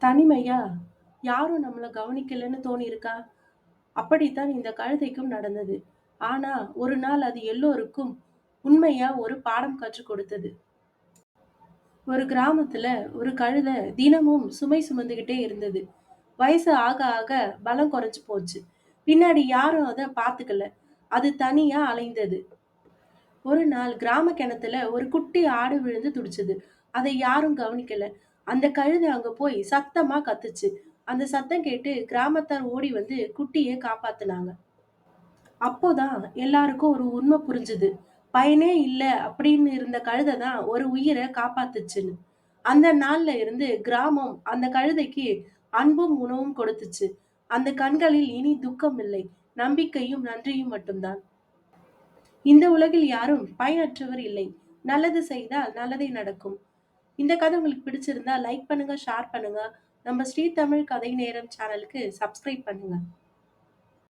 தனிமையா யாரும் நம்மளை கவனிக்கலன்னு தோணியிருக்கா? அப்படித்தான் இந்த கழுதைக்கும் நடந்தது. ஆனா, ஒரு நாள் அது எல்லோருக்கும் உண்மையா ஒரு பாடம் கற்றுக் கொடுத்தது. ஒரு கிராமத்துல ஒரு கழுதை தினமும் சுமை சுமந்துகிட்டே இருந்தது. வயசு ஆக ஆக பலம் குறைஞ்சு போச்சு. பின்னாடி யாரும் அத பாத்துக்கல. அது தனியா அலைந்தது. ஒரு நாள் கிராம கிணத்துல ஒரு குட்டி ஆடு விழுந்து துடிச்சது. அதை யாரும் கவனிக்கல. அந்த கழுதை அங்க போய் சத்தமா கத்துச்சு. அந்த சத்தம் கேட்டு கிராமத்தார் ஓடி வந்து குட்டிய காப்பாத்துனாங்க. அப்போதான் எல்லாருக்கும் ஒரு உண்மை புரிஞ்சுது. பயனே இல்ல அப்படின்னு இருந்த கழுதை தான் ஒரு உயிரை காப்பாத்துச்சுன்னு. அந்த நாள்ல இருந்து கிராமம் அந்த கழுதைக்கு அன்பும் உணவும் கொடுத்துச்சு. அந்த கண்களில் இனி துக்கம் இல்லை. நம்பிக்கையும் நன்றியும் மட்டும்தான். இந்த உலகில் யாரும் பயனற்றவர் இல்லை. நல்லது செய்தால் நல்லதே நடக்கும். இந்த கதை உங்களுக்கு பிடிச்சிருந்தா லைக் பண்ணுங்க, ஷேர் பண்ணுங்க. நம்ம ஸ்ரீ தமிழ் கதை நேரம் சேனலுக்கு சப்ஸ்கிரைப் பண்ணுங்க.